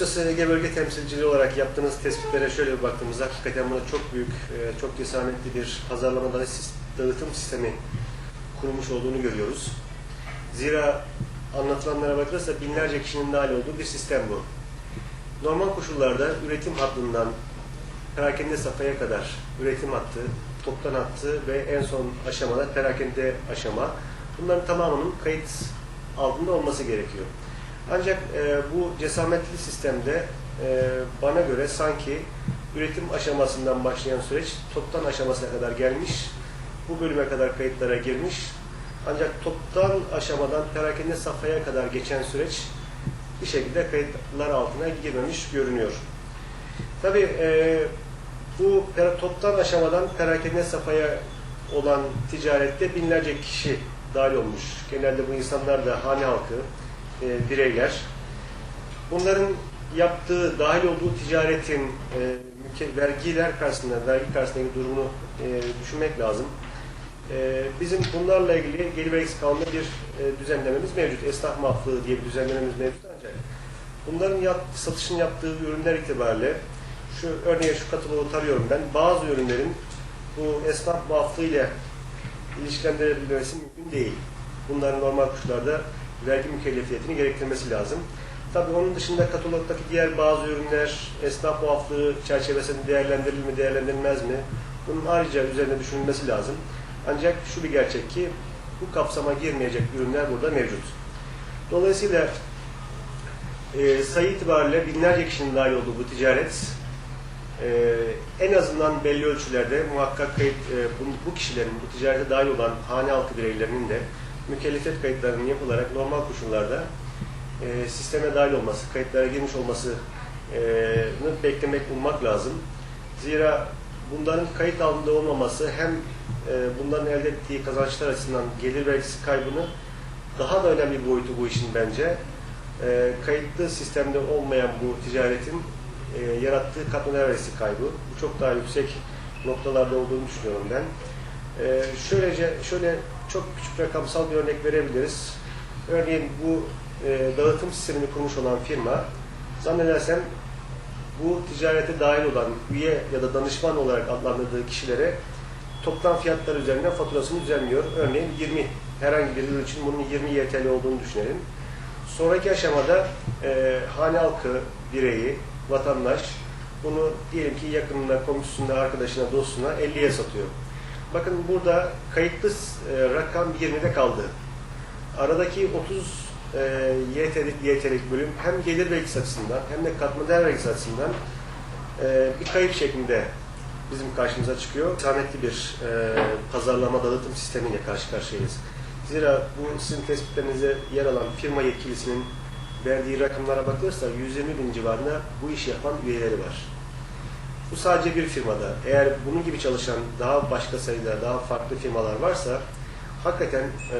Ege Bölge Temsilciliği olarak yaptığınız tespitlere şöyle bir baktığımızda hakikaten burada çok büyük, e, çok cesaretli bir pazarlama dağıtım sistemi kurmuş olduğunu görüyoruz. Zira anlatılanlara bakılırsa binlerce kişinin dahil olduğu bir sistem bu. Normal koşullarda üretim hattından perakende safhaya kadar üretim hattı, toptan hattı ve en son aşamada perakende aşama bunların tamamının kayıt altında olması gerekiyor. Ancak e, bu cesametli sistemde e, bana göre sanki üretim aşamasından başlayan süreç toptan aşamasına kadar gelmiş, bu bölüme kadar kayıtlara girmiş. Ancak toptan aşamadan perakende safhaya kadar geçen süreç bir şekilde kayıtlar altına girmemiş görünüyor. Tabii e, bu toptan aşamadan perakende safhaya olan ticarette binlerce kişi dahil olmuş. Genelde bu insanlar da hane halkı, e, bireyler. Bunların yaptığı, dahil olduğu ticaretin e, vergiler karşısında, vergi karşısındaki durumunu e, düşünmek lazım. E, bizim bunlarla ilgili gelir vergisi kanunu bir e, düzenlememiz mevcut. Esnaf muaflığı diye bir düzenlememiz mevcut ancak bunların yap, satışın yaptığı ürünler itibariyle şu örneğe şu kataloğu tarıyorum ben. Bazı ürünlerin bu esnaf muaflığı ile ilişkilendirebilmesi mümkün değil. Bunların normal koşullarda vergi mükellefiyetini gerektirmesi lazım. Tabii onun dışında katalogdaki diğer bazı ürünler esnaf muaflığı çerçevesinde değerlendirilir mi, değerlendirilmez mi? Bunun ayrıca üzerine düşünülmesi lazım. Ancak şu bir gerçek ki bu kapsama girmeyecek ürünler burada mevcut. Dolayısıyla e, sayı itibariyle binlerce kişinin dahil olduğu bu ticaret e, en azından belli ölçülerde muhakkak kayıt, e, bu, bu kişilerin bu ticarete dahil olan hane halkı bireylerinin de mükellefiyet kayıtlarının yapılarak normal koşullarda e, sisteme dahil olması, kayıtlara girmiş olmasını beklemek, ummak lazım. Zira bunların kayıt altında olmaması hem e, bunların elde ettiği kazançlar açısından gelir vergisi kaybını daha da önemli bir boyutu bu işin bence. E, kayıtlı sistemde olmayan bu ticaretin e, yarattığı katma vergisi kaybı. Bu çok daha yüksek noktalarda olduğunu düşünüyorum ben. E, şöylece şöyle çok küçük rakamsal bir örnek verebiliriz. Örneğin bu e, dağıtım sistemini kurmuş olan firma zannedersem bu ticarete dahil olan üye ya da danışman olarak adlandırdığı kişilere toplam fiyatlar üzerinden faturasını düzenliyor. Örneğin 20 herhangi bir ürün için bunun 20 YTL olduğunu düşünelim. Sonraki aşamada e, hane halkı bireyi, vatandaş bunu diyelim ki yakınına, komşusuna, arkadaşına, dostuna 50'ye satıyor. Bakın burada kayıtlı e, rakam 20'de kaldı. Aradaki 30 e, YTL'lik YTL'lik bölüm hem gelir vergisi açısından hem de katma değer vergisi açısından e, bir kayıp şeklinde bizim karşımıza çıkıyor. Zahmetli bir e, pazarlama dağıtım sistemiyle karşı karşıyayız. Zira bu sizin tespitlerinize yer alan firma yetkilisinin verdiği rakamlara bakılırsa 120 bin civarında bu işi yapan üyeleri var. Bu sadece bir firmada. Eğer bunun gibi çalışan daha başka sayıda, daha farklı firmalar varsa hakikaten e,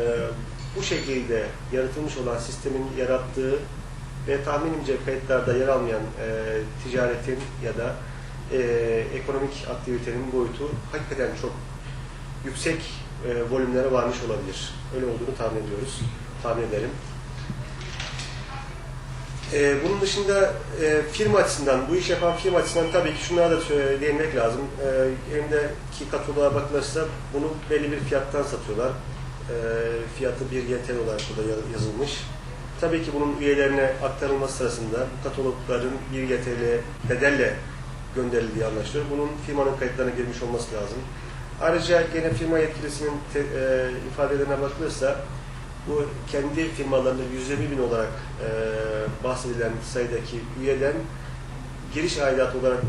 bu şekilde yaratılmış olan sistemin yarattığı ve tahminimce kayıtlarda yer almayan e, ticaretin ya da e, ekonomik aktivitenin boyutu hakikaten çok yüksek e, volümlere varmış olabilir. Öyle olduğunu tahmin ediyoruz, tahmin ederim. E, bunun dışında e, firma açısından, bu iş yapan firma açısından tabii ki şunlara da söyle- değinmek lazım. E, elimdeki kataloğa bakılırsa bunu belli bir fiyattan satıyorlar. E, fiyatı bir YTL olarak burada ya- yazılmış. Tabii ki bunun üyelerine aktarılması sırasında bu katalogların bir YTL bedelle gönderildiği anlaşılıyor. Bunun firmanın kayıtlarına girmiş olması lazım. Ayrıca gene firma yetkilisinin te, e, ifadelerine bakılırsa bu kendi firmalarında 120 bin olarak e, bahsedilen sayıdaki üyeden giriş aidatı olarak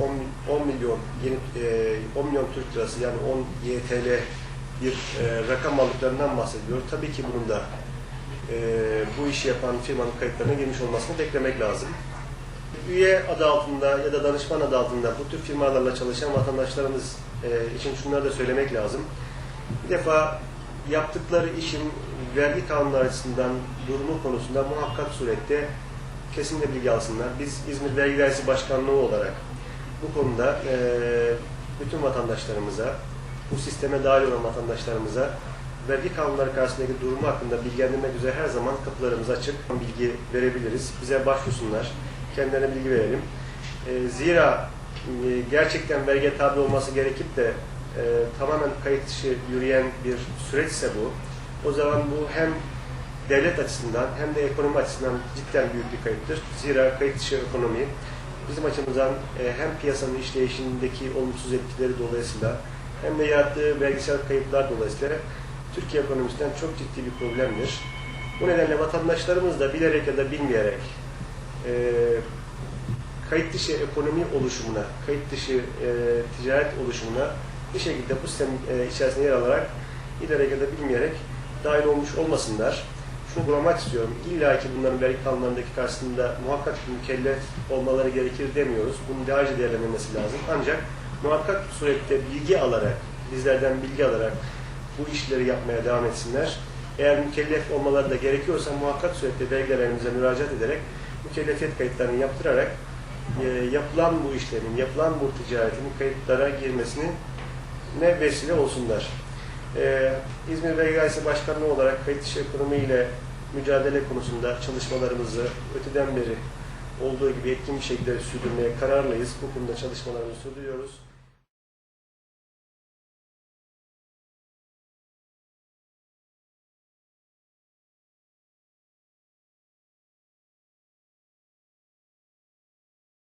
10, 10 milyon yeni, e, 10 milyon Türk lirası yani 10 YTL bir e, rakam aldıklarından bahsediyor. Tabii ki bunun da e, bu işi yapan firmanın kayıtlarına girmiş olmasını beklemek lazım. Üye adı altında ya da danışman adı altında bu tür firmalarla çalışan vatandaşlarımız e, için şunları da söylemek lazım. Bir defa yaptıkları işin vergi kanunları açısından durumu konusunda muhakkak surette kesinlikle bilgi alsınlar. Biz İzmir Vergi Dairesi Başkanlığı olarak bu konuda e, bütün vatandaşlarımıza, bu sisteme dahil olan vatandaşlarımıza vergi kanunları karşısındaki durumu hakkında bilgilendirmek üzere her zaman kapılarımız açık. Bilgi verebiliriz. Bize başvursunlar. kendilerine bilgi verelim. E, zira e, gerçekten vergiye tabi olması gerekip de e, tamamen kayıt dışı yürüyen bir süreçse bu, o zaman bu hem devlet açısından hem de ekonomi açısından cidden büyük bir kayıptır. Zira kayıt dışı ekonomi bizim açımızdan e, hem piyasanın işleyişindeki olumsuz etkileri dolayısıyla hem de yarattığı vergisel kayıplar dolayısıyla Türkiye ekonomisinden çok ciddi bir problemdir. Bu nedenle vatandaşlarımız da bilerek ya da bilmeyerek e, kayıt dışı ekonomi oluşumuna, kayıt dışı e, ticaret oluşumuna bir şekilde bu sistem e, içerisinde yer alarak bilerek ya da bilmeyerek dahil olmuş olmasınlar. Şunu vurmak istiyorum. İlla ki bunların vergi kanunlarındaki karşısında muhakkak mükellef olmaları gerekir demiyoruz. Bunun daha önce değerlendirilmesi lazım. Ancak muhakkak surette bilgi alarak, bizlerden bilgi alarak bu işleri yapmaya devam etsinler. Eğer mükellef olmaları da gerekiyorsa muhakkak surette vergilerimize müracaat ederek mükellefiyet kayıtlarını yaptırarak e, yapılan bu işlemin, yapılan bu ticaretin kayıtlara girmesini ne vesile olsunlar. Ee, İzmir Vergi Dairesi Başkanlığı olarak kayıt dışı ekonomi ile mücadele konusunda çalışmalarımızı öteden beri olduğu gibi etkin bir şekilde sürdürmeye kararlıyız. Bu konuda çalışmalarımızı sürdürüyoruz.